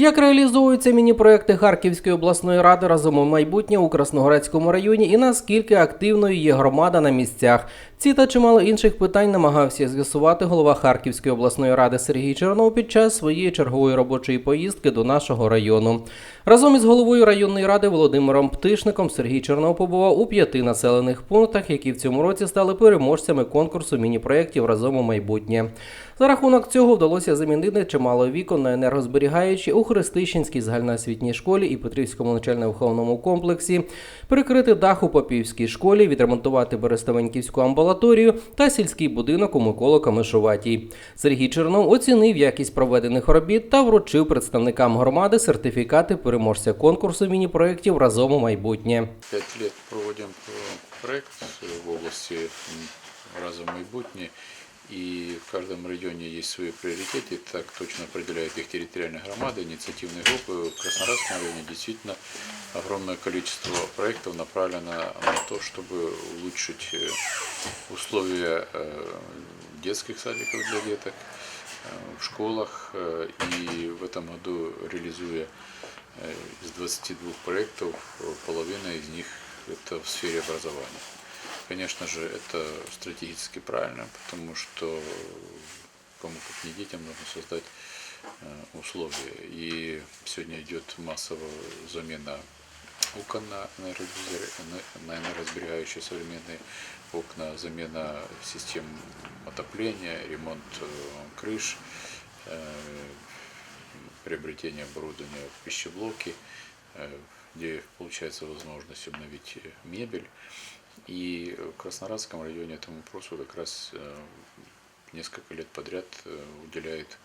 Як реалізовуються міні-проекти Харківської обласної ради разом у майбутнє у Красноградському районі і наскільки активною є громада на місцях? Ці та чимало інших питань намагався з'ясувати голова Харківської обласної ради Сергій Чернов під час своєї чергової робочої поїздки до нашого району. Разом із головою районної ради Володимиром Птишником Сергій Чернов побував у п'яти населених пунктах, які в цьому році стали переможцями конкурсу міні-проєктів разом у майбутнє. За рахунок цього вдалося замінити чимало вікон на енергозберігаючі у Христищенській загальноосвітній школі і Петрівському навчально-виховному комплексі, перекрити дах у Попівській школі, відремонтувати Берестовеньківську амбулаторію та сільський будинок у Миколо Камишуватій. Сергій Чернов оцінив якість проведених робіт та вручив представникам громади сертифікати переможця конкурсу міні-проєктів разом у майбутнє. Пять лет проводим э, проект э, в области м, разом майбутнє, и в каждом районе есть свои приоритеты, так точно определяют их территориальные громады, инициативные группы. В Краснодарском районе действительно огромное количество проектов направлено на то, чтобы улучшить э, условия э, детских садиков для деток, э, в школах. И в этом году реализуя из 22 проектов, половина из них это в сфере образования. Конечно же, это стратегически правильно, потому что кому как не детям нужно создать э, условия. И сегодня идет массовая замена окон на на энергосберегающие современные окна, замена систем отопления, ремонт э, крыш, э, приобретение оборудования в пищеблоки, э, где получается возможность обновить мебель. И в Краснодарском районе этому вопросу как раз э, несколько лет подряд э, уделяет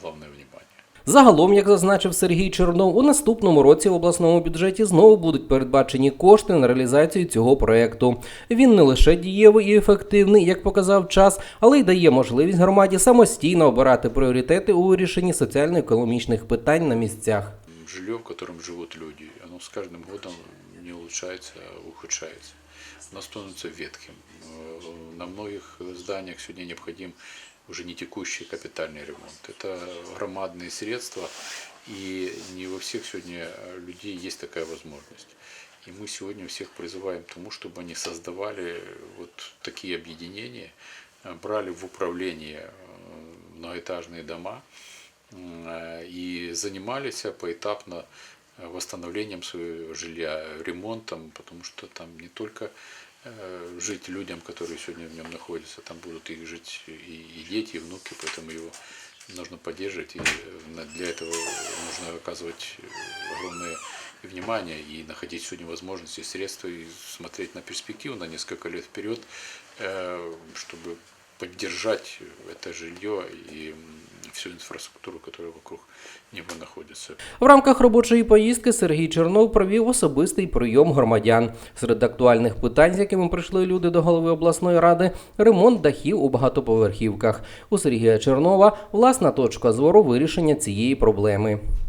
главное внимание. Загалом, як зазначив Сергій Чернов, у наступному році в обласному бюджеті знову будуть передбачені кошти на реалізацію цього проекту. Він не лише дієвий і ефективний, як показав час, але й дає можливість громаді самостійно обирати пріоритети у вирішенні соціально-економічних питань на місцях. Жилье, в котором живут люди, оно с каждым годом не улучшается, а ухудшается. Оно становится ветхим. Э, На многих зданиях сегодня необходим уже не текущий капитальный ремонт. Это громадные средства, и не во всех сегодня людей есть такая возможность. И мы сегодня всех призываем к тому, чтобы они создавали вот такие объединения, э, брали в управление э, многоэтажные дома, и занимались поэтапно восстановлением своего жилья, ремонтом, потому что там не только э, жить людям, которые сегодня в нем находятся, там будут их жить и, дети, и внуки, поэтому его нужно поддерживать, и э, для этого нужно оказывать огромное внимание и находить сегодня возможности, средства и смотреть на перспективу на несколько лет вперед, э, чтобы поддержать это жилье и всю инфраструктуру, которая вокруг него находится. В рамках робочої поїздки Сергій Чернов провів особистий прийом громадян. Серед актуальних питань, з якими прийшли люди до голови обласної ради, ремонт дахів у багатоповерхівках. У Сергія Чернова власна точка зору вирішення цієї проблеми.